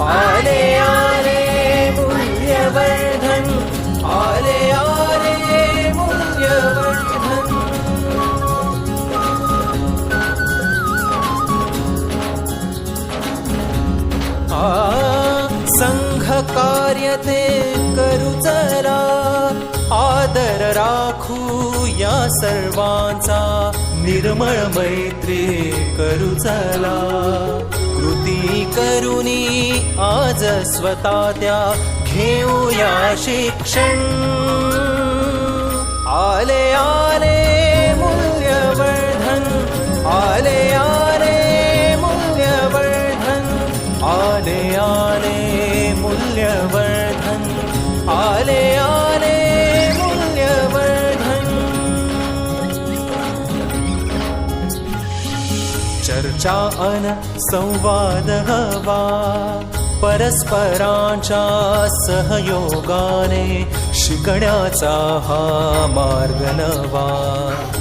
आले आले मूल्यवर्धन। आले आले मूल्यवर्धन। आ संघ कार्य ते करू चला आदर राखू या सर्वांचा। निर्मळ मैत्री करू चला। कृती करुनी आज स्वतः त्या घेऊया शिक्षण. आले आले मूल्यवर्धन आले आले मूल्यवर्धन आले आले मूल्यवर्धन. चर्चा अन संवाद हवा. परस्परांच्या सहयोगाने शिकण्याचा हा मार्ग नवा.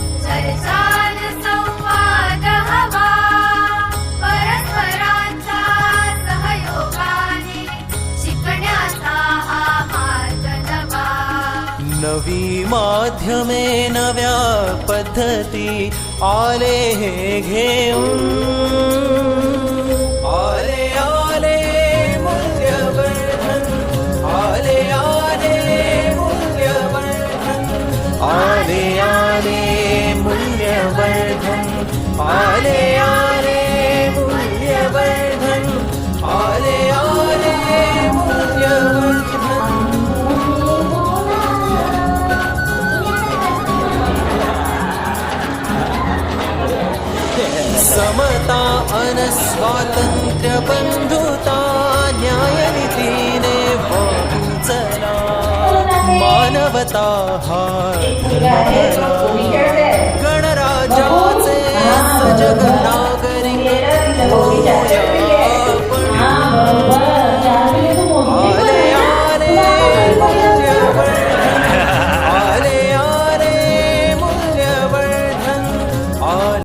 नवी माध्यमे नव्या पद्धती आले हे घेऊन. आले आले मूल्यवर्धन आले आले मूल्यवर्धन आले आले मूल्यवर्धन आले समता अनस्वातंत्र्य बंधुता न्यायनीतीने वाहू चला मानवता हा गणराजाचे सजग नागरिक